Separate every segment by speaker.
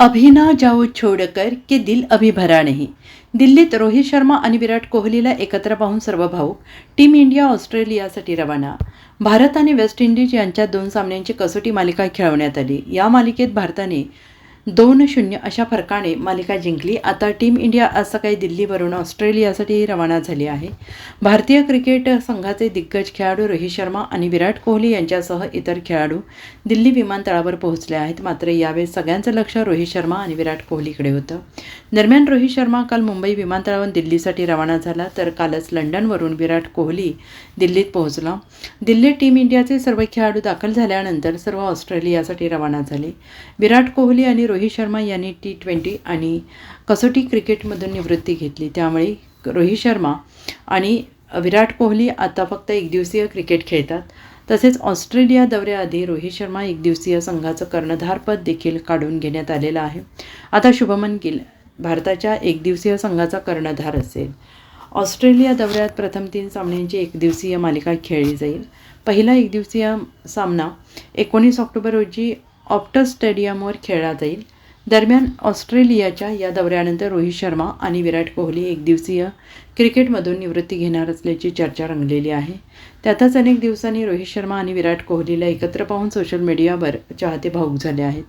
Speaker 1: अभी ना छोडकर के दिल अभी भरा नाही. दिल्लीत रोहित शर्मा आणि विराट कोहलीला एकत्र पाहून सर्व भाऊ टीम इंडिया ऑस्ट्रेलियासाठी रवाना. भारत आणि वेस्ट इंडिज यांच्या दोन सामन्यांची कसोटी मालिका खेळवण्यात आली. या मालिकेत भारताने दोन शून्य अशा फरकाने मालिका जिंकली. आता टीम इंडिया आज सकाळी दिल्लीवरून ऑस्ट्रेलियासाठी रवाना झाली आहे. भारतीय क्रिकेट संघाचे दिग्गज खेळाडू रोहित शर्मा आणि विराट कोहली यांच्यासह इतर खेळाडू दिल्ली विमानतळावर पोहोचले आहेत. मात्र यावेळेस सगळ्यांचं लक्ष रोहित शर्मा आणि विराट कोहलीकडे होतं. दरम्यान रोहित शर्मा काल मुंबई विमानतळावरून दिल्लीसाठी रवाना झाला तर कालच लंडनवरून विराट कोहली दिल्लीत पोहोचला. दिल्लीत टीम इंडियाचे सर्व खेळाडू दाखल झाल्यानंतर सर्व ऑस्ट्रेलियासाठी रवाना झाले. विराट कोहली आणि रोहित शर्मा यांनी टी ट्वेंटी आणि कसोटी क्रिकेटमधून निवृत्ती घेतली. त्यामुळे रोहित शर्मा आणि विराट कोहली आता फक्त एकदिवसीय क्रिकेट खेळतात. तसेच ऑस्ट्रेलिया दौऱ्याआधी रोहित शर्मा एकदिवसीय संघाचं कर्णधारपद देखील काढून घेण्यात आलेलं आहे. आता शुभमन गिल भारताच्या एकदिवसीय संघाचा कर्णधार असेल. ऑस्ट्रेलिया दौऱ्यात प्रथम तीन सामन्यांची एकदिवसीय मालिका खेळली जाईल. पहिला एकदिवसीय सामना एकोणीस ऑक्टोबर रोजी ऑप्टस स्टेडियमवर खेळला जाईल. दरम्यान ऑस्ट्रेलियाच्या या दौऱ्यानंतर रोहित शर्मा आणि विराट कोहली एकदिवसीय क्रिकेटमधून निवृत्ती घेणार असल्याची चर्चा रंगलेली आहे. त्यातच अनेक दिवसांनी रोहित शर्मा आणि विराट कोहलीला एकत्र पाहून सोशल मीडियावर चाहते भाऊक झाले आहेत.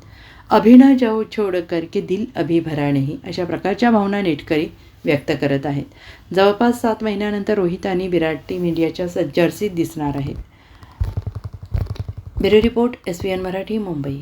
Speaker 1: अभिनय जाऊ छोडकर छोड दिल अभी भरा नाही अशा प्रकारच्या भावना नेटकरी व्यक्त करत आहेत. जवळपास सात महिन्यानंतर रोहित आणि विराट टीम इंडियाच्या जर्सीत दिसणार आहेत. Bureau report S V N Marathi Mumbai.